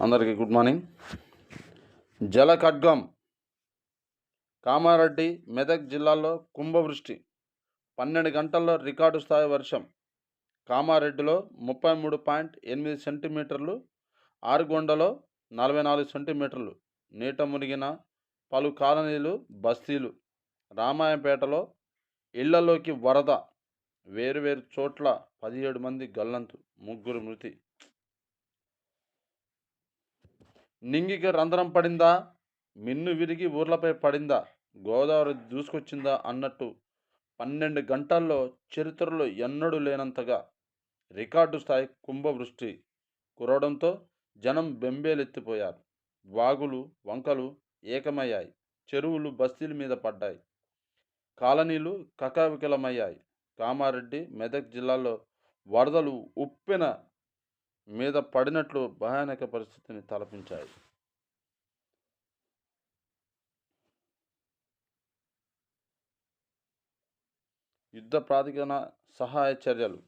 అందరికీ good morning. జల ఖడ్గం కామారెడ్డి మెదక్ జిల్లాల్లో కుంభవృష్టి. పన్నెండు గంటల్లో రికార్డు స్థాయి వర్షం. కామారెడ్డిలో ముప్పై మూడు పాయింట్ ఎనిమిది సెంటీమీటర్లు ఆరుగొండలో నలభై నాలుగు సెంటీమీటర్లు. నీట మునిగిన పలు కాలనీలు బస్తీలు. రామాయంపేటలో ఇళ్ళలోకి వరద. వేరువేరు చోట్ల పదిహేడు మంది గల్లంతు ముగ్గురు మృతి. నింగికి రంధ్రం పడిందా? మిన్ను విరిగి ఊర్లపై పడిందా? గోదావరి దూసుకొచ్చిందా అన్నట్టు పన్నెండు గంటల్లో చరిత్రలో ఎన్నడూ లేనంతగా రికార్డు స్థాయి కుంభవృష్టి కురవడంతో జనం బెంబేలెత్తిపోయారు. వాగులు వంకలు ఏకమయ్యాయి. చెరువులు బస్తీల మీద పడ్డాయి. కాలనీలు కకావికలమయ్యాయి. కామారెడ్డి మెదక్ జిల్లాలో వరదలు ఉప్పెన మీద పడినట్లు భయానక పరిస్థితిని తలపించాయి. యుద్ధ ప్రాతిపదికన సహాయ చర్యలు